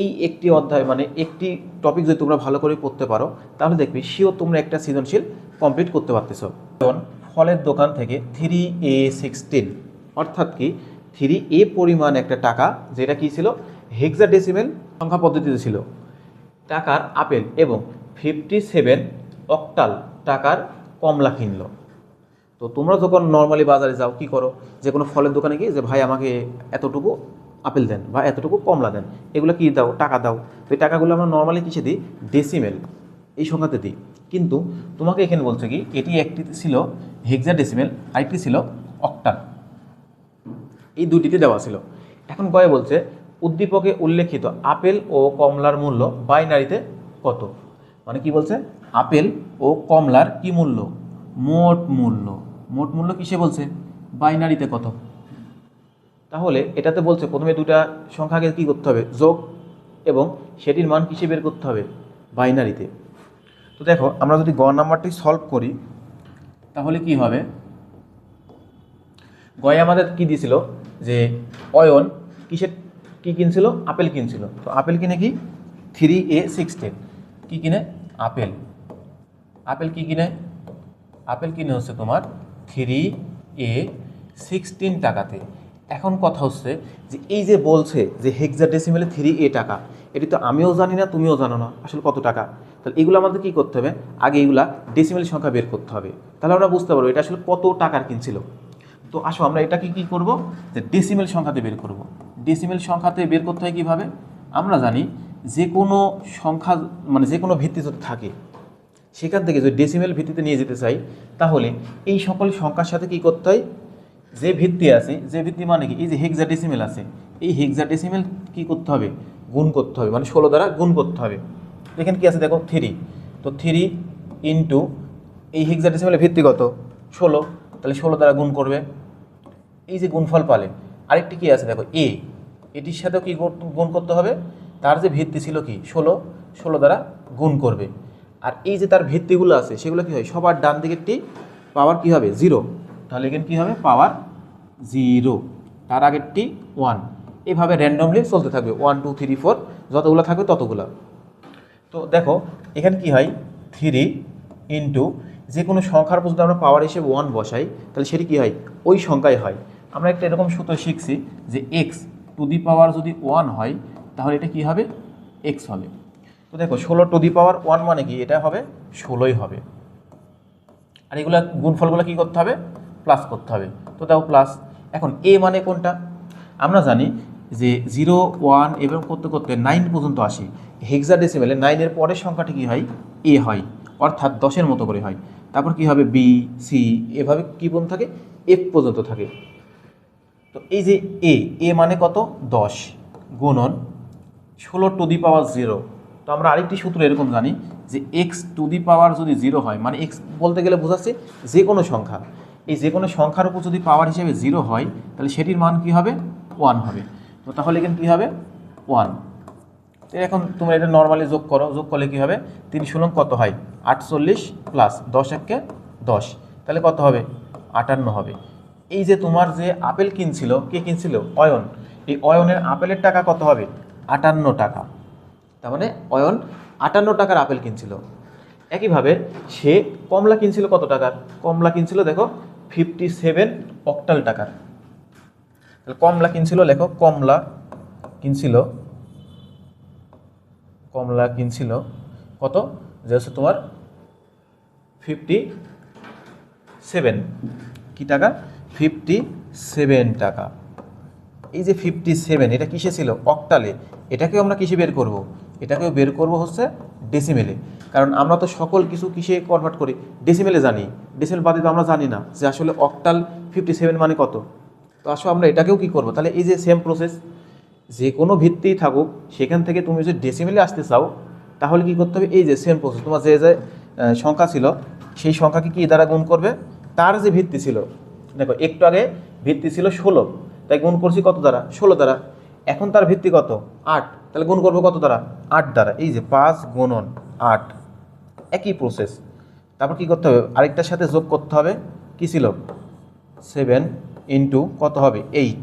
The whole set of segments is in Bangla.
এই একটি অধ্যায় মানে একটি টপিক যদি তোমরা ভালো করে পড়তে পারো, তাহলে দেখবে সেও তোমরা একটা সৃজনশীল কমপ্লিট করতে পারতেছো। যেমন ফলের দোকান থেকে থ্রি এ সিক্সটিন অর্থাৎ কি থ্রি এ পরিমাণ একটা টাকা, যেটা কি ছিল? হেক্সাডেসিমেল সংখ্যা পদ্ধতিতে ছিল। টাকার আপেল এবং ফিফটি সেভেন অক্টাল টাকার কমলা কিনলো। তো তোমরা যখন নর্মালি বাজারে যাও, কি করো? যে কোনো ফলের দোকানে গিয়ে যে, ভাই, আমাকে এতটুকু আপেল দেন বা এতটুকু কমলা দেন, এগুলো কি দাও? টাকা দাও। এই টাকাগুলো আমরা নর্মালি কিসে দিই? ডেসিমেল এই সংখ্যাতে দিই। কিন্তু তোমাকে এখানে বলছে কি, এটি একটি ছিল হেক্সা ডেসিমেল আরেকটি ছিল অক্টাল এই দুটিতে দেওয়া ছিল। এখন কয়ে বলছে, উদ্দীপকে উল্লেখিত আপেল ও কমলার মূল্য বাইনারিতে কত? মানে কি বলছে? আপেল ও কমলার কি মূল্য? মোট মূল্য। মোট মূল্য কিসে বলছে? বাইনারিতে কত? তাহলে এটাতে বলছে প্রথমে দুটা সংখ্যাকে কী করতে হবে? যোগ এবং সেটির মান কিসে বের করতে হবে? বাইনারিতে। তো দেখো, আমরা যদি গ নাম্বারটি সলভ করি, তাহলে কি হবে? গয়ে আমাদের কি দিয়েছিল যে অয়ন কিসের, কি কিনছিল? আপেল কিনছিল। তো আপেল কিনে কি? থ্রি এ সিক্সটিন কী কিনে? আপেল। আপেল কি কিনে? আপেল কিনে হচ্ছে তোমার থ্রি এ সিক্সটিন টাকাতে। এখন কথা হচ্ছে যে এই যে বলছে যে হেক্সা ডেসিমেলে থ্রি এ টাকা, এটি তো আমিও জানি না, তুমিও জানো না, আসলে কত টাকা? তাহলে এগুলো আমাদের কী করতে হবে? আগে এগুলা ডেসিমেল সংখ্যা বের করতে হবে। তাহলে আমরা বুঝতে পারব এটা আসলে কত টাকার কিনছিল তো আসো আমরা এটাকে কি করব? যে ডেসিমেল সংখ্যাতে বের করব। ডেসিমেল সংখ্যাতে বের করতে হয় কীভাবে? আমরা জানি যে কোনো সংখ্যা মানে যে কোনো ভিত্তি যদি থাকে, সেখান থেকে যদি ডেসিমেল ভিত্তিতে নিয়ে যেতে চাই, তাহলে এই সকল সংখ্যার সাথে কি করতে হয়? যে ভিত্তি আছে, যে ভিত্তি মানে কি? এই যে হেক্সা ডেসিমেল আছে, এই হেক্সা ডেসিমেল কী করতে হবে? গুণ করতে হবে মানে ষোলো দ্বারা গুণ করতে হবে। এখানে কি আছে, দেখো থ্রি তো থ্রি ইন্টু এই হেক্সা ডেসিমেলের ভিত্তি কত? ষোলো। তাহলে ষোলো দ্বারা গুণ করবে। এই যে গুণফল পালে, আরেকটি কি আছে, দেখো এ এটির সাথেও কি গুণ করতে হবে? তার যে ভিত্তি ছিল কি? ষোলো। ষোলো দ্বারা গুণ করবে। আর এই যে তার ভিত্তিগুলো আছে, সেগুলো কি হয়? সবার ডান দিকেরটি পাওয়ার কি হবে? জিরো তাহলে এখানে কী হবে? পাওয়ার জিরো তার আগেরটি ওয়ান এভাবে র্যান্ডমলি চলতে থাকবে। ওয়ান টু থ্রি ফোর যতগুলো থাকবে ততগুলো। তো দেখো, এখানে কি হয়? থ্রি ইন্টু যে কোনো সংখ্যার পর যদি আমরা পাওয়ার হিসেবে ওয়ান বসাই, তাহলে সেটি কী হয়? ওই সংখ্যায় হয়। আমরা একটা এরকম সূত্র শিখছি যে এক্স টু দি পাওয়ার যদি ওয়ান হয়, তাহলে এটা কি হবে? এক্স হবে। তো দেখো, ষোলো টু দি পাওয়ার ওয়ান মানে কি? এটা হবে, ষোলোই হবে। আর এগুলো গুণফলগুলো কী করতে হবে? প্লাস করতে হবে। তো দেখো প্লাস এখন এ মানে কোনটা? আমরা জানি যে জিরো ওয়ান এবং করতে করতে নাইন পর্যন্ত আসি। হেক্সা ডেসিমেলে নাইনের পরের সংখ্যাটি কী হয়? এ হয়। অর্থাৎ দশের মতো করে হয়। তারপর কি হবে? বি সি এভাবে কী পর্যন্ত থাকে? এফ পর্যন্ত থাকে। তো এই যে এ এ মানে কত? দশ গুণন ষোলো টু দি পাওয়ার জিরো তো আমরা আরেকটি সূত্র এরকম জানি যে এক্স টু দি পাওয়ার যদি জিরো হয় মানে এক্স বলতে গেলে বোঝাচ্ছে যে কোনো সংখ্যা। এই যে কোনো সংখ্যার উপর যদি পাওয়ার হিসেবে জিরো হয়, তাহলে সেটির মান কি হবে? ওয়ান হবে। তো তাহলে কিন্তু কী হবে? ওয়ান এখন তোমরা এটা নর্মালি যোগ করো। যোগ করলে কী হবে? তিন ষোলো কত হয়? আটচল্লিশ প্লাস দশ এককে দশ। তাহলে কত হবে? আটান্ন হবে। এই যে তোমার যে আপেল কিনছিল, কে কিনছিল? অয়ন। এই অয়নের আপেলের টাকা কত হবে? আটান্ন টাকা। তার মানে অয়ন আটান্ন টাকার আপেল কিনছিল। একইভাবে সে কমলা কিনছিল কত টাকার? কমলা কিনছিল, দেখো ফিফটি সেভেন অক্টাল টাকার। তাহলে কমলা কিনছিল, লেখো, কমলা কিনছিল কমলা কিনছিল, কত? যে হচ্ছে তোমার ফিফটি সেভেন কী টাকা? ফিফটি সেভেন টাকা। এই যে ফিফটি সেভেন এটা কিসে ছিল? অক্টালে এটাকেও আমরা কিসে বের করব? এটাকেও বের করব হচ্ছে ডেসিমেলে কারণ আমরা তো সকল কিছু কিসে কনভার্ট করি? ডেসিমেলে জানি। ডেসিমেল বাদে তো আমরা জানি না যে আসলে অক্টাল ফিফটি সেভেন মানে কত। তো আসলে আমরা এটাকেও কি করব? তাহলে এই যে সেম প্রসেস যে কোনো ভিত্তিই থাকুক, সেখান থেকে তুমি যদি ডেসিমেলে আসতে চাও, তাহলে কি করতে হবে? এই যে সেম প্রসেস তোমার যে যে সংখ্যা ছিল, সেই সংখ্যাকে কি দ্বারা গুণ করবে? তার যে ভিত্তি ছিল, দেখো, একটু আগে ভিত্তি ছিল ষোলো। তাই গুণ করছি কত দ্বারা? ষোলো দ্বারা। এখন তার ভিত্তি কত? আট। তাহলে গুণ করব কত দ্বারা? আট দ্বারা। এই যে পাঁচ গুণন আট। একই প্রসেস তারপর কি করতে হবে? আরেকটার সাথে যোগ করতে হবে। কি ছিল? সেভেন ইন্টু কত হবে? এইট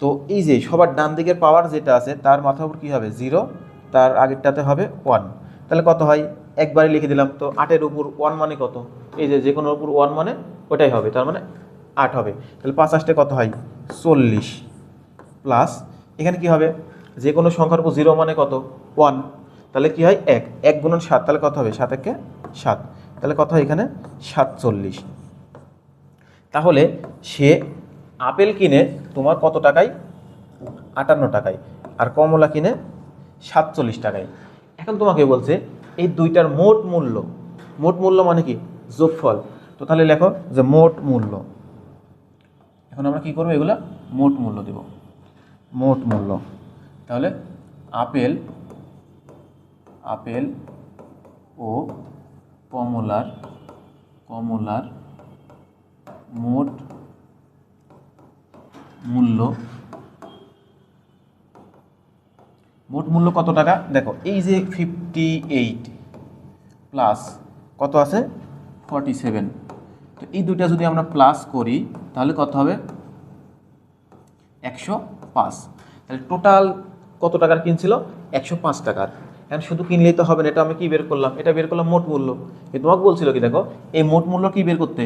তো এই যে সবার ডান দিকের পাওয়ার যেটা আছে, তার মাথার উপর কী হবে? জিরো তার আগেরটাতে হবে ওয়ান তাহলে কত হয়? একবারে লিখে দিলাম তো আটের উপর ওয়ান মানে কত? এই যে যে কোনোর উপর ওয়ান মানে ওটাই হবে। তার মানে আট হবে। তাহলে পাঁচ আষ্টে কত হয়? চল্লিশ। প্লাস এখানে কি হবে? যে কোনো সংখ্যার উপর জিরো মানে কত? ওয়ান তাহলে কি হয়? এক। এক গুণন সাত, তাহলে কত হবে? সাত একে সাত। তাহলে কত হয় এখানে? সাতচল্লিশ। তাহলে সে আপেল কিনে তোমার কত টাকায়? আটান্ন টাকায়। আর কমলা কিনে সাতচল্লিশ টাকায়। এখন তোমাকে বলছে, এই দুইটার মোট মূল্য। মোট মূল্য মানে কি? যোগফল। তো তাহলে লেখো যে মোট মূল্য। এখন আমরা কি করব এগুলা? মোট মূল্য দেব। মোট মূল্য। তাহলে আপেল আপেল ও কমলার কমলার মোট মূল্য। মোট মূল্য কত টাকা? দেখো, এই যে ফিফটি এইট প্লাস কত আছে? ফর্টি সেভেন তো এই দুইটা যদি আমরা প্লাস করি, তাহলে কত হবে? একশো পাঁচ। তাহলে টোটাল কত টাকার কিনছিল একশো পাঁচ টাকার। এখন শুধু কিনলেই তো হবে না, এটা আমি কি বের করলাম? এটা বের করলাম মোট মূল্য। কিন্তু তোমাকে বলছিল কি দেখো, এই মোট মূল্য কি বের করতে?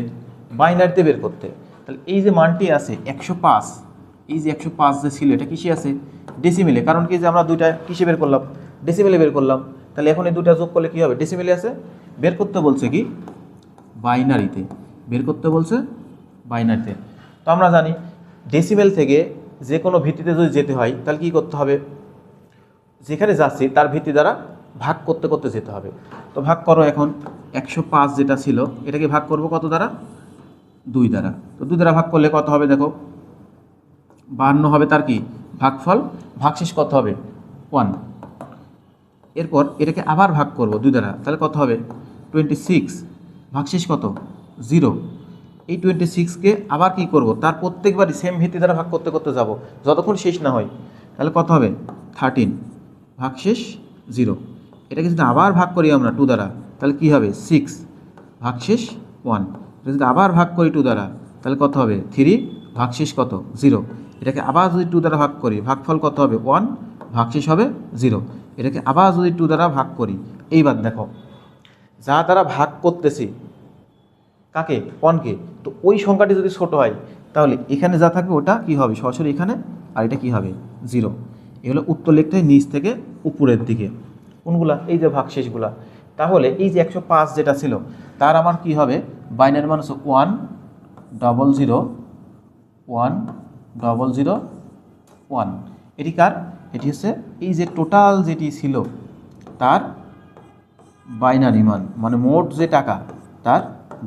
বাইনারিতে বের করতে। তাহলে এই যে মানটি আছে, একশো পাঁচ, এই যে একশো পাঁচ যে ছিল, এটা কিসে আছে? ডেসিমিলে কারণ কি যে আমরা দুইটা কিসে বের করলাম? ডেসিমিলে বের করলাম। তাহলে এখন এই দুইটা যোগ করলে কি হবে? ডেসিমিলে আছে। বের করতে বলছে কি? বাইনারিতে বের করতে বলছে বাইনারিতে তো। আমরা জানি ডেসিমেল থেকে যে কোনো ভিত্তিতে যদি যেতে হয়, তাহলে কী করতে হবে? যেখানে যাচ্ছি, তার ভিত্তি দ্বারা ভাগ করতে করতে যেতে হবে। তো ভাগ করো এখন একশো পাঁচ যেটা ছিল, এটাকে ভাগ করব কত দ্বারা? দুই দ্বারা। তো দুই দ্বারা ভাগ করলে কত হবে দেখো? বাহান্ন হবে তার কি? ভাগফল। ভাগশেষ কত হবে? ওয়ান। এরপর এটাকে আবার ভাগ করব দুই দ্বারা। তাহলে কত হবে? Twenty six. ভাগশেষ কত? জিরো। এই টোয়েন্টি সিক্সকে আবার কি করব? তার প্রত্যেকবারই সেম ভিত্তি দ্বারা ভাগ করতে করতে যাব। যতক্ষণ শেষ না হয়, তাহলে কত হবে? থার্টিন ভাগশেষ জিরো এটাকে যদি আবার ভাগ করি আমরা টু দ্বারা, তাহলে কি হবে? সিক্স ভাগশেষ ওয়ান এটা যদি আবার ভাগ করি টু দ্বারা, তাহলে কত হবে? থ্রি ভাগশেষ কত? জিরো এটাকে আবার যদি টু দ্বারা ভাগ করি, ভাগফল কত হবে? ওয়ান ভাগশেষ হবে জিরো এটাকে আবার যদি টু দ্বারা ভাগ করি, এইবার দেখো। যা দ্বারা ভাগ করতেছি কাকে? ওয়ানকে তো ওই সংখ্যাটি যদি ছোট হয়, তাহলে এখানে যা থাকবে ওটা কি হবে? সরাসরি এখানে, আর এটা কি হবে? জিরো। এগুলো উত্তর লিখতে হয় নিচ থেকে উপরের দিকে। কোনগুলা? এই যে ভাগশেষগুলা। তাহলে এই যে একশো পাঁচ যেটা ছিল, তার আমার কি হবে? বাইনারি মান one double zero, one double zero, one. এটি কার? এটি হচ্ছে এই যে টোটাল যেটি ছিল, তার বাইনারি মান মানে মোট যে টাকা, তার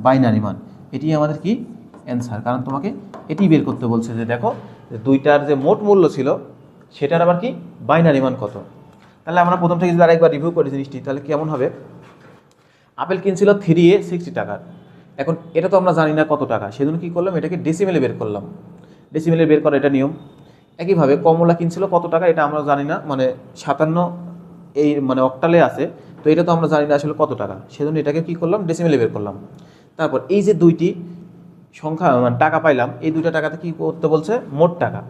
বাইনারি মান। এটি আমাদের কি? অ্যান্সার কারণ তোমাকে এটি বের করতে বলছে যে দেখো, যে দুইটার যে মোট মূল্য ছিল, সেটার আবার কি? বাইনারি মান কত? তাহলে আমরা প্রথম থেকে যদি আরেকবার রিভিউ করি জিনিসটি, তাহলে কেমন হবে? আপেল কিনছিল থ্রি এ সিক্সটি টাকার এখন এটা তো আমরা জানি না কত টাকা। সেজন্য কী করলাম? এটাকে ডেসিমেলে বের করলাম। ডেসিমেলে বের করা এটা নিয়ম। একইভাবে কমলা কিনছিল কত টাকা? এটা আমরা জানি না। মানে সাতান্ন এই মানে অক্টালে আছে। তো এটা তো আমরা জানি না আসলে কত টাকা। সেজন্য এটাকে কী করলাম? ডেসিমেলে বের করলাম। তারপর এই যে দুইটি সংখ্যা মানে টাকা পাইলাম, এই দুইটা টাকাতে কী করতে বলছে? মোট টাকা।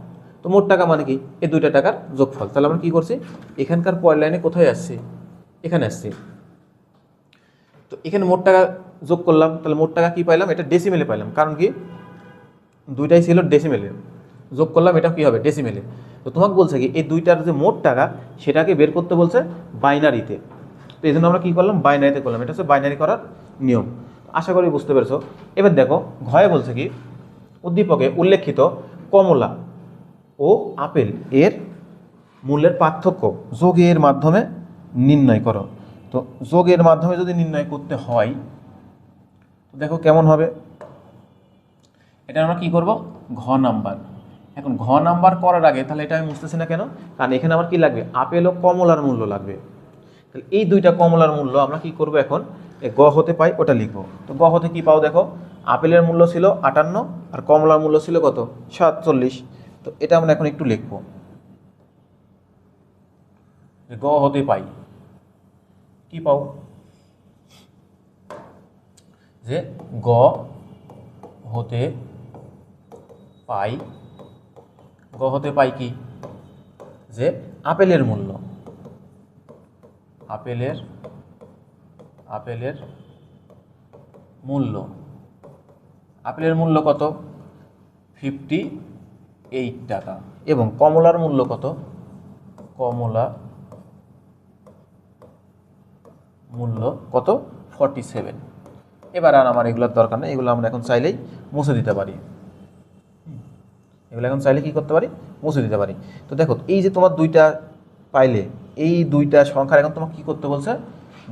তো মোট টাকা মানে কি? এই দুইটা টাকার যোগফল। তাহলে আমরা কী করছি? এখানকার পয়েন্ট লাইনে কোথায় আসছি? এখানে আসছি। তো এখানে মোট টাকা যোগ করলাম। তাহলে মোট টাকা কী পাইলাম? এটা ডেসিমেলে পাইলাম। কারণ কি? দুইটাই ছিল ডেসিমেলে যোগ করলাম, এটা কী হবে? ডেসিমেলে তো তোমাকে বলছে কি, এই দুইটার যে মোট টাকা, সেটাকে বের করতে বলছে বাইনারিতে তো। এই জন্য আমরা কী করলাম? বাইনারিতে করলাম। এটা হচ্ছে বাইনারি করার নিয়ম। আশা করি বুঝতে পেরেছ। এবার দেখো, ঘয়ে বলছে কি, উদ্দীপকে উল্লেখিত কমলা ও আপেল এর মূল্যের পার্থক্য যোগের মাধ্যমে নির্ণয় করো। তো যোগের মাধ্যমে যদি নির্ণয় করতে হয়, তো দেখো কেমন হবে। এটা আমরা কি করব? ঘ নাম্বার। এখন ঘ নাম্বার করার আগে তাহলে এটা আমি বুঝতেছি না কেন? কারণ এখানে আমার কি লাগবে? আপেল ও কমলার মূল্য লাগবে। তাহলে এই দুইটা কমলার মূল্য আমরা কি করব এখন? গ হতে পাই, ওটা লিখব। তো গ হতে কি পাও দেখো? আপেলের মূল্য ছিল আটান্ন, আর কমলার মূল্য ছিল কত? সাতচল্লিশ। তো এটা আমরা এখন একটু লিখব। গ হতে পাই। কি পাও? যে গ হতে পাই, গ হতে পাই কি? যে আপেলের মূল্য। আপেলের আপেলের মূল্য। আপেলের মূল্য কত? ফিফটি এইট টাকা। এবং কমলার মূল্য কত? কমলা মূল্য কত? ফর্টি সেভেন এবার আর আমার এগুলোর দরকার নেই, এগুলো আমরা এখন চাইলেই মুছে দিতে পারি। এগুলো এখন চাইলে কি করতে পারি? মুছে দিতে পারি। তো দেখো, এই যে তোমার দুইটা পাইলে, এই দুইটা সংখ্যার এখন তোমাকে কী করতে বলছে?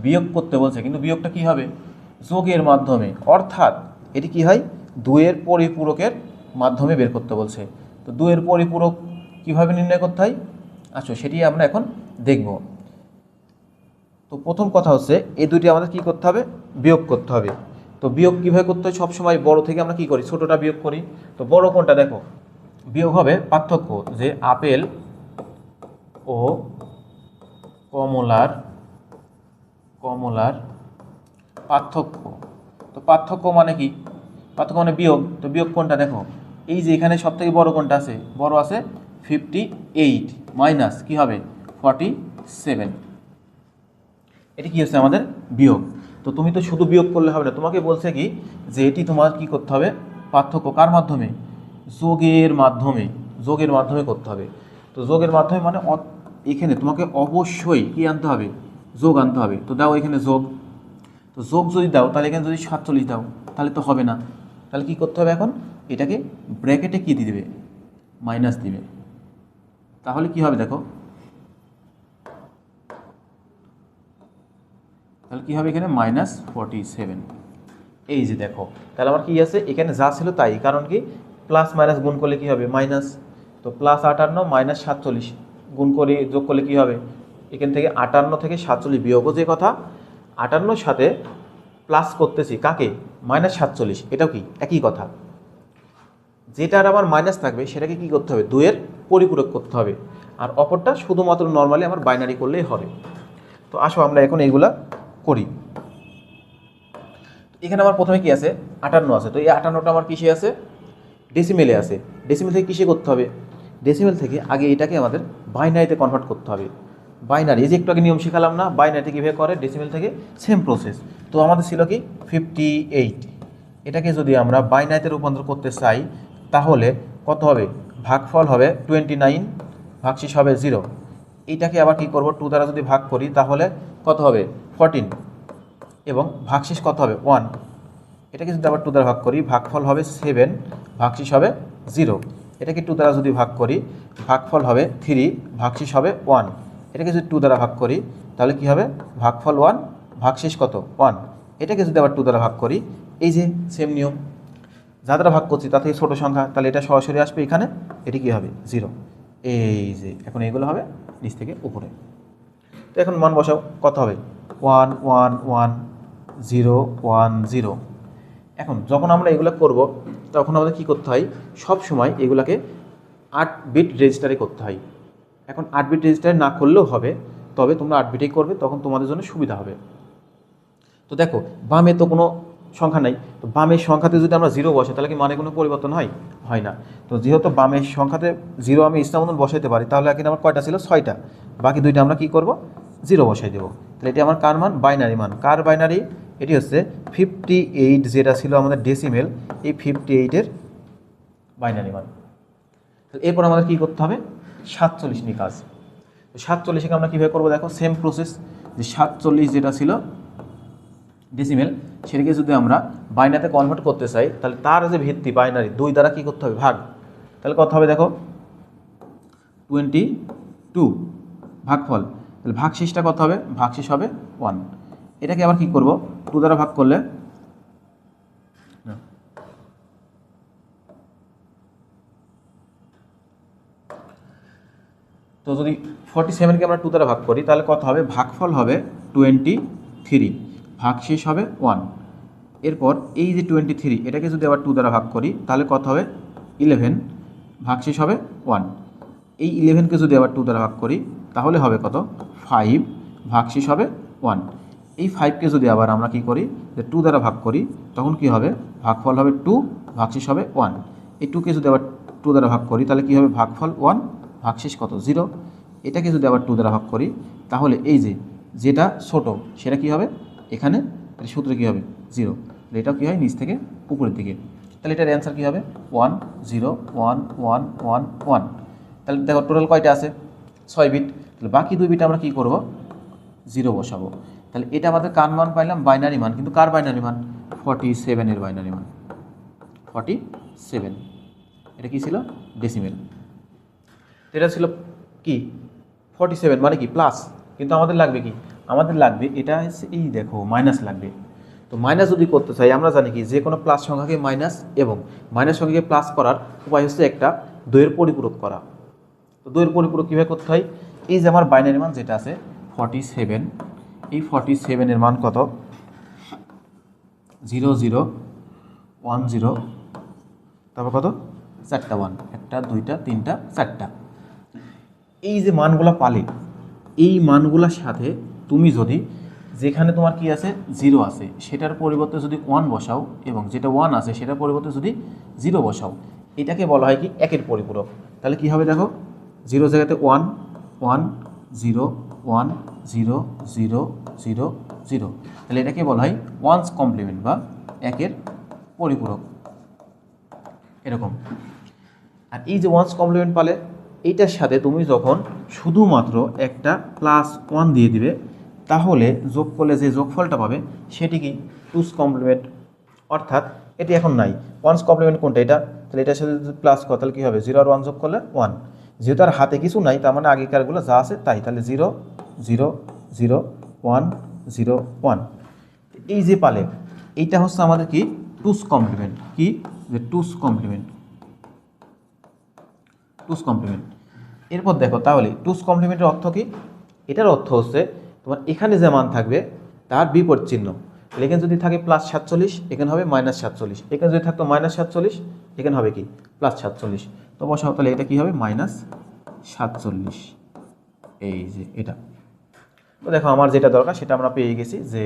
বিয়োগ করতে বলছে। কিন্তু বিয়োগটা কি হবে? যোগের মাধ্যমে। অর্থাৎ এটি কি হয়? দুয়ের পরিপূরকের মাধ্যমে বের করতে বলছে। তো দুয়ের পরিপূরক কীভাবে নির্ণয় করতে হয়? আচ্ছা সেটি আমরা এখন দেখব। তো প্রথম কথা হচ্ছে, এই দুইটি আমাদের কি করতে হবে? বিয়োগ করতে হবে। তো বিয়োগ কীভাবে করতে হয়? সবসময় বড় থেকে আমরা কি করি? ছোটটা বিয়োগ করি। তো বড় কোনটা দেখো? বিয়োগ হবে পার্থক্য যে আপেল ও কমলার কমলার পার্থক্য। তো পার্থক্য মানে কি? পার্থক্য মানে বিয়োগ। তো বিয়োগ কোনটা দেখো? এই যে এখানে সব থেকে বড় কোনটা আছে? বড় আছে ফিফটি এইট মাইনাস কী হবে? ফর্টি সেভেন এটি কি হচ্ছে আমাদের বিয়োগ? তো তুমি তো শুধু বিয়োগ করলে হবে না, তোমাকে বলছে কি? যে এটি তোমার কি করতে হবে? পার্থক্য কার মাধ্যমে? যোগের মাধ্যমে। যোগের মাধ্যমে করতে হবে। তো যোগের মাধ্যমে মানে এখানে তোমাকে অবশ্যই কি আনতে হবে? যোগ আনতে হবে। তো দাও এখানে যোগ। তো যোগ যদি দাও, তাহলে এখানে যদি সাতচল্লিশ দাও, তাহলে তো হবে না। তাহলে কি করতে হবে এখন? এটাকে ব্র্যাকেটে কি দিয়ে দিবে? মাইনাস দিবে। তাহলে কি হবে দেখো? তাহলে কী হবে এখানে? Minus forty seven. এই যে দেখো, তাহলে আমার কি আছে? এখানে যা ছিল তাই। কারণ কি? প্লাস মাইনাস গুণ করলে কি হবে? মাইনাস। তো প্লাস আটান্ন, মাইনাস সাতচল্লিশ। গুণ করে যোগ করলে কি হবে? এখান থেকে আটান্ন থেকে সাতচল্লিশ বিয়োগও যে কথা, আটান্নর সাথে প্লাস করতেছি কাকে? মাইনাস সাতচল্লিশ, এটাও কি? একই কথা। যেটার আমার মাইনাস থাকবে, সেটাকে কি করতে হবে? দুয়ের পরিপূরক করতে হবে। আর অপরটা শুধুমাত্র নর্মালি আমার বাইনারি করলেই হবে। তো আসো আমরা এখন এইগুলা করি। এখানে আমার প্রথমে কি আছে? আটান্ন আছে। তো এই আটান্নটা আমার কিসে আছে? ডেসিমেলে আছে। ডেসিমেল থেকে কিসে করতে হবে? ডেসিমেল থেকে আগে এটাকে আমাদের বাইনারিতে কনভার্ট করতে হবে। বাইনারি এই যে একটু আগে নিয়ম শিখালাম না বাইনারিতে কীভাবে করে ডেসিমেল থেকে সেম প্রসেস তো আমাদের ছিল কি? ফিফটি এইট এটাকে যদি আমরা বাইনারিতে রূপান্তর করতে চাই, তাহলে কত হবে? ভাগফল হবে টোয়েন্টি নাইন ভাগশেষ হবে জিরো এইটাকে আবার কি করব? টু দ্বারা যদি ভাগ করি, তাহলে কত হবে? ফরটিন এবং ভাগশেষ কত হবে? ওয়ান এটাকে যদি আবার টু দ্বারা ভাগ করি, ভাগফল হবে সেভেন ভাগশেষ হবে জিরো এটাকে টু দ্বারা যদি ভাগ করি, ভাগফল হবে থ্রি ভাগশেষ হবে ওয়ান এটাকে যদি টু দ্বারা ভাগ করি, তাহলে কি হবে? ভাগফল ওয়ান ভাগশেষ কত? ওয়ান এটাকে যদি আবার টু দ্বারা ভাগ করি, এই যে সেম নিয়ম। যা দ্বারা ভাগ করছি তা থেকে ছোটো সংখ্যা, তাহলে এটা সরাসরি আসবে এখানে, এটি কী হবে? জিরো এই যে, এখন এইগুলো হবে নিচ থেকে উপরে। তো এখন মান বসাও, কত হবে? One one one zero one zero এখন যখন আমরা এগুলো করব, তখন আমাদের কী করতে হয়? সব সময় এগুলাকে আট বিট রেজিস্টারে করতে হয়। এখন আট বিট রেজিস্টারে না করলেও হবে, তবে তোমরা আট বিটেই করবে, তখন তোমাদের জন্য সুবিধা হবে। তো দেখো, বামে তো কোনো সংখ্যা নাই, তো বামের সংখ্যাতে যদি আমরা জিরো বসে তাহলে কি মানে কোনো পরিবর্তন হয়? হয় না। তো যেহেতু বামের সংখ্যাতে জিরো আমি ইচ্ছা মতন বসাইতে পারি, তাহলে এখানে আমার কয়টা ছিল? ছয়টা। বাকি দুইটা আমরা কি করব? জিরো বসাই দেবো। তাহলে এটি আমার কার মান? বাইনারি মান। কার বাইনারি এটি হচ্ছে ফিফটি এইট যেটা ছিল আমাদের ডেসিমেল এই ফিফটি এইটের বাইনারি মান। তাহলে এরপর আমাদের কী করতে হবে? সাতচল্লিশ নিয়ে কাজ। সাতচল্লিশকে আমরা কীভাবে করব দেখো? সেম প্রসেস যে সাতচল্লিশ যেটা ছিল ডেসিমেল সেটাকে যদি আমরা বাইনাতে কনভার্ট করতে চাই, তাহলে তার যে ভিত্তি বাইনারি দুই দ্বারা কী করতে হবে? ভাগ। তাহলে কত হবে দেখো? টোয়েন্টি টু ভাগফল। তাহলে ভাগশেষটা কত হবে? ভাগশেষ হবে ওয়ান এটাকে আবার কী করব? টু দ্বারা ভাগ করলে তো যদি ফর্টি সেভেনকে আমরা টু দ্বারা ভাগ করি, তাহলে কত হবে? ভাগফল হবে টোয়েন্টি থ্রি ভাগশেষ হবে ওয়ান এরপর এই যে টোয়েন্টি থ্রি এটাকে যদি আবার টু দ্বারা ভাগ করি, তাহলে কত হবে? ইলেভেন ভাগশেষ হবে ওয়ান এই ইলেভেনকে যদি আবার টু দ্বারা ভাগ করি, তাহলে হবে কত? ফাইভ ভাগশেষ হবে ওয়ান এই ফাইভকে যদি আবার আমরা কি করি? যে টু দ্বারা ভাগ করি, তখন কি হবে? ভাগফল হবে টু ভাগশেষ হবে ওয়ান এই টুকে যদি আবার টু দ্বারা ভাগ করি, তাহলে কী হবে? ভাগফল ওয়ান ভাগশেষ কত? জিরো এটাকে যদি আবার টু দ্বারা ভাগ করি, তাহলে এই যে যেটা ছোট, সেটা কী হবে? এখানে এর সূত্র কী হবে? জিরো তাহলে এটাও কী হয়? নিচ থেকে, উপরের দিকে। তাহলে এটার অ্যান্সার কী হবে? One zero one one one one তাহলে দেখো টোটাল কয়টা আছে? ছয় বিট তাহলে বাকি দুই বিট আমরা কী করব? জিরো বসাবো। তাহলে এটা আমাদের কার মান পাইলাম? বাইনারি মান। কিন্তু কার বাইনারি মান? ফর্টি সেভেনের বাইনারি মান। ফর্টি সেভেন এটা কী ছিল? ডেসিমেল এটা ছিল কি? ফর্টি সেভেন মানে কি? প্লাস কিন্তু আমাদের লাগবে কি? আমাদের লাগবে, এটা এই দেখো মাইনাস লাগবে। তো মাইনাস যদি করতে চাই, আমরা জানি কি? যে কোনো প্লাস সংখ্যাকে মাইনাস এবং মাইনাস সংখ্যাকে প্লাস করার উপায় হচ্ছে একটা দইয়ের পরিপূরক করা। তো দইয়ের পরিপূরক কীভাবে করতে হয়? এই যে আমার বাইনারি মান যেটা আছে ফর্টি সেভেন এই ফর্টি সেভেনের মান কত? জিরো জিরো ওয়ান জিরো তারপর কত? চারটা ওয়ান একটা, দুইটা, তিনটা, চারটা। এই যে মানগুলো পালে, এই মানগুলোর সাথে তুমি যদি যেখানে তোমার কি আছে? জিরো আছে। সেটার পরিবর্তে যদি ওয়ান বসাও এবং যেটা ওয়ান আছে, সেটার পরিবর্তে যদি জিরো বসাও, এটাকে বলা হয় কি? একের পরিপূরক। তাহলে কি হবে দেখো? জিরো জায়গাতে one one zero one zero zero zero zero. তাহলে এটাকে বলা হয় ওয়ান্স কমপ্লিমেন্ট বা একের পরিপূরক। এরকম। আর এই যে ওয়ান্স কমপ্লিমেন্ট পালে এইটার সাথে তুমি যখন শুধুমাত্র একটা প্লাস ওয়ান দিয়ে দিবে, তাহলে যোগ করলে যে যোগফলটা পাবে, সেটি কি? টুস কমপ্লিমেন্ট অর্থাৎ এটি এখন নাই। ওয়ানস কমপ্লিমেন্ট কোনটা? এটা? তাহলে এটার সাথে প্লাস কর, তাহলে কী হবে? জিরো আর ওয়ান যোগ করলে ওয়ান যেহেতু আর হাতে কিছু নাই, তার মানে আগেকারগুলো যা আছে তাই। তাহলে zero zero zero one zero one এই যে পালে, এইটা হচ্ছে আমাদের কি? টুস কমপ্লিমেন্ট কি? যে টুস কমপ্লিমেন্ট টুস কমপ্লিমেন্ট এরপর দেখো, তাহলে টুস কমপ্লিমেন্টের অর্থ কি? এটার অর্থ হচ্ছে তোমার এখানে যে মান থাকবে, তার বিপরীত চিহ্ন। এখানে যদি থাকে প্লাস সাতচল্লিশ, এখানে হবে মাইনাস সাতচল্লিশ। এখানে যদি থাকতো মাইনাস সাতচল্লিশ, এখানে হবে কি? প্লাস সাতচল্লিশ। তো বসাও, তাহলে এটা কী হবে? মাইনাস সাতচল্লিশ। এই যে এটা। তো দেখো, আমার যেটা দরকার, সেটা আমরা পেয়ে গেছি যে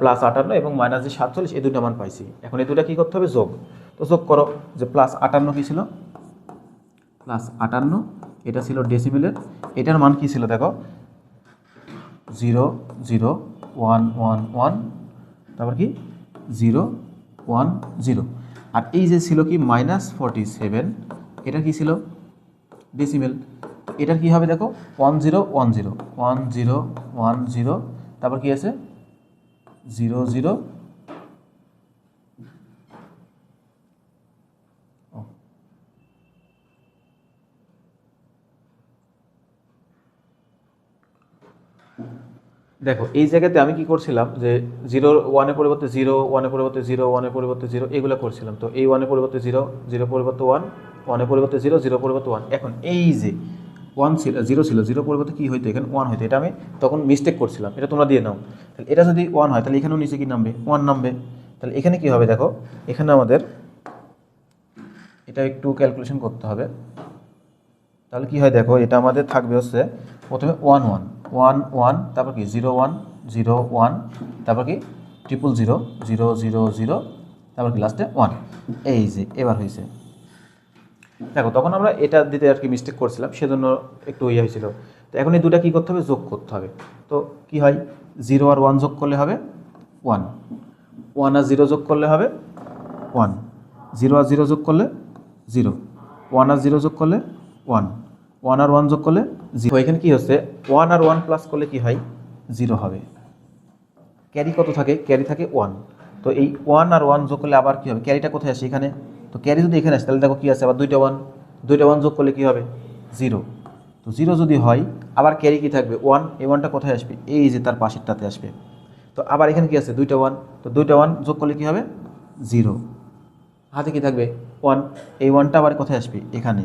প্লাস আটান্ন এবং মাইনাস যে সাতচল্লিশ, এই দুটো মান পাইছি। এখন এই দুটা কী করতে হবে? যোগ। তো যোগ করো যে প্লাস আটান্ন কী ছিল? প্লাস আটান্ন এটা ছিল ডেসিমেলের এটার মান কী ছিল দেখো? Zero zero one one one তারপর কি? জিরো ওয়ান জিরো আর এই যে ছিল কি? মাইনাস ফর্টি সেভেন এটা কি ছিল? ডেসিমেল এটার কি হবে দেখো? One zero one zero one zero one zero তারপর কি আছে? জিরো জিরো দেখো, এই জায়গাতে আমি কি করছিলাম যে জিরো ওয়ানের পরিবর্তে জিরো, ওয়ানের পরিবর্তে জিরো, ওয়ানের পরিবর্তে জিরো, এগুলো করছিলাম। তো এই ওয়ানের পরিবর্তে জিরো জিরো পরিবর্তে ওয়ান, ওয়ানের পরিবর্তে জিরো জিরো পরিবর্তে ওয়ান। এখন এই যে ওয়ান ছিল, জিরো ছিল, জিরো পরিবর্তে কী হইতো? এখানে ওয়ান হইতো। এটা আমি তখন মিস্টেক করছিলাম। এটা তোমরা দিয়ে নাও। তাহলে এটা যদি ওয়ান হয়, তাহলে এখানেও নিচে কি নামবে? ওয়ান নামবে। তাহলে এখানে কি হবে দেখো? এখানে আমাদের এটা একটু ক্যালকুলেশন করতে হবে। তাহলে কি হয় দেখো? এটা আমাদের থাকবে হচ্ছে প্রথমে ওয়ান ওয়ান। ওয়ান ওয়ান, তারপর কি? জিরো ওয়ান জিরো ওয়ান, তারপর কি? Triple zero zero zero zero, তারপর কি লাস্টে ওয়ান এই যে, এবার হয়েছে দেখো, তখন আমরা এটা দিতে আর কি মিস্টেক করছিলাম, সেজন্য একটু ইয়ে হয়েছিল। তো এখন এই দুটা কী করতে হবে? যোগ করতে হবে। তো কি হয়? জিরো আর ওয়ান যোগ করলে হবে ওয়ান ওয়ান আর জিরো যোগ করলে হবে ওয়ান জিরো আর জিরো যোগ করলে জিরো। ওয়ান আর জিরো যোগ করলে ওয়ান ওয়ান আর ওয়ান যোগ করলে জিরো এখানে কী হচ্ছে? ওয়ান আর ওয়ান প্লাস করলে কি হয়? জিরো হবে। ক্যারি কত থাকে? ক্যারি থাকে ওয়ান তো এই ওয়ান আর ওয়ান যোগ করলে আবার কী হবে? ক্যারিটা কোথায় আসে? এখানে। তো ক্যারি যদি এখানে আসে, তাহলে দেখো কী আছে? আবার দুইটা ওয়ান দুইটা ওয়ান যোগ করলে কী হবে? জিরো তো জিরো যদি হয়, আবার ক্যারি কী থাকবে? ওয়ান এই ওয়ানটা কোথায় আসবে? এই যে তার পাশেরটাতে আসবে। তো আবার এখানে কী আছে? দুইটা ওয়ান তো দুইটা ওয়ান যোগ করলে কী হবে? জিরো হাতে কী থাকবে? ওয়ান এই ওয়ানটা আবার কোথায় আসবে? এখানে।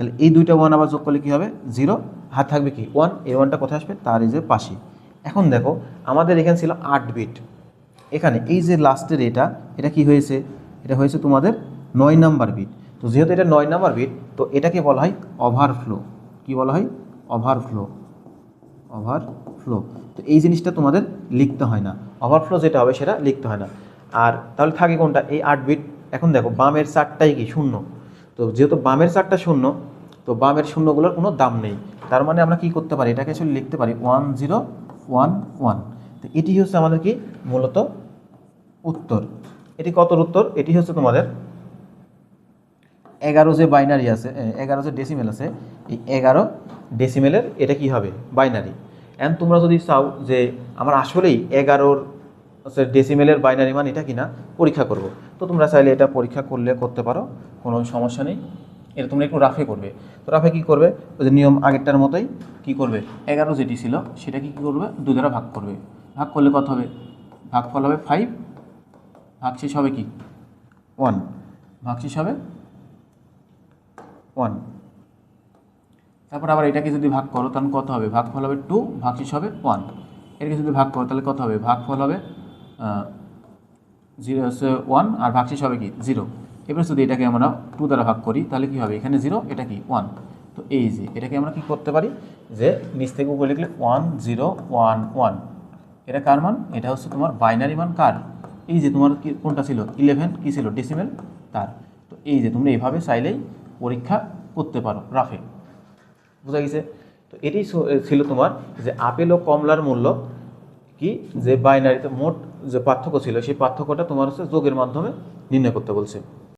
তাহলে এই দুইটা ওয়ান আবার যোগ করলে কী হবে? জিরো হাত থাকবে কি? ওয়ান এই ওয়ানটা কোথায় আসবে? তার এই যে পাশে। এখন দেখো, আমাদের এখানে ছিল আট বিট এখানে এই যে লাস্টের এটা এটা কি হয়েছে? এটা হয়েছে তোমাদের নয় নাম্বার বিট তো যেহেতু এটা নয় নাম্বার বিট তো এটাকে বলা হয় ওভারফ্লো কি বলা হয়? ওভারফ্লো ওভারফ্লো তো এই জিনিসটা তোমাদের লিখতে হয় না। ওভারফ্লো যেটা হবে সেটা লিখতে হয় না। আর তাহলে থাকে কোনটা? এই আট বিট এখন দেখো, বামের চারটাই কি? শূন্য। তো যেহেতু বামের চারটা শূন্য তো বামের শূন্যগুলোর কোনো দাম নেই। তার মানে আমরা কি করতে পারি? এটাকে আসলে লিখতে পারি ওয়ান জিরো ওয়ান ওয়ান। তো এটি হচ্ছে আমাদের কি? মূলত উত্তর। এটি কত উত্তর? এটি হচ্ছে তোমাদের এগারো যে বাইনারি আছে এগারো যে ডেসিমেল আছে, এই এগারো ডেসিমেলের এটা কি হবে? বাইনারি। অ্যান্ড তোমরা যদি চাও যে আমার আসলেই এগারোর ডেসিমেলের বাইনারি মান এটা কিনা? পরীক্ষা করব। তো তোমরা চাইলে এটা পরীক্ষা করলে করতে পারো, কোনো সমস্যা নেই। এটা তোমরা একটু রাফে করবে। তো রাফে কী করবে? ওই যে নিয়ম আগেরটার মতোই কি করবে? এগারো যেটি ছিল, সেটা কি করবে? দু দ্বারা ভাগ করবে। ভাগ করলে কত হবে? ভাগফল হবে ফাইভ ভাগশেষ হবে কি? ওয়ান ভাগশেষ হবে ওয়ান তারপর আবার এটাকে যদি ভাগ করো, তাহলে কত হবে? ভাগফল হবে টু ভাগশেষ হবে ওয়ান এটাকে যদি ভাগ করো, তাহলে কত হবে? ভাগফল হবে জিরো ওয়ান আর ভাগশেষ হবে কি? জিরো এবার যদি এটাকে আমরা টু দ্বারা ভাগ করি, তাহলে কি হবে? এখানে জিরো এটা কি? ওয়ান তো এই যে, এটাকে আমরা কি করতে পারি? যে নিচ থেকে উপরে লিখলে ওয়ান জিরো ওয়ান ওয়ান এটা কার মান? এটা হচ্ছে তোমার বাইনারি মান কার? এই যে তোমার কি, কোনটা ছিল? ইলেভেন কি ছিল? ডেসিমেল তার। তো এই যে তোমরা এইভাবে চাইলেই পরীক্ষা করতে পারো রাফে বোঝা গেছে? তো এটি ছ- ছিল তোমার যে আপেল ও কমলার মূল্য কি? যে বাইনারিতে মোট যে পার্থক্য ছিল, সেই পার্থক্যটা তোমার হচ্ছে যোগের মাধ্যমে নির্ণয় করতে বলছে।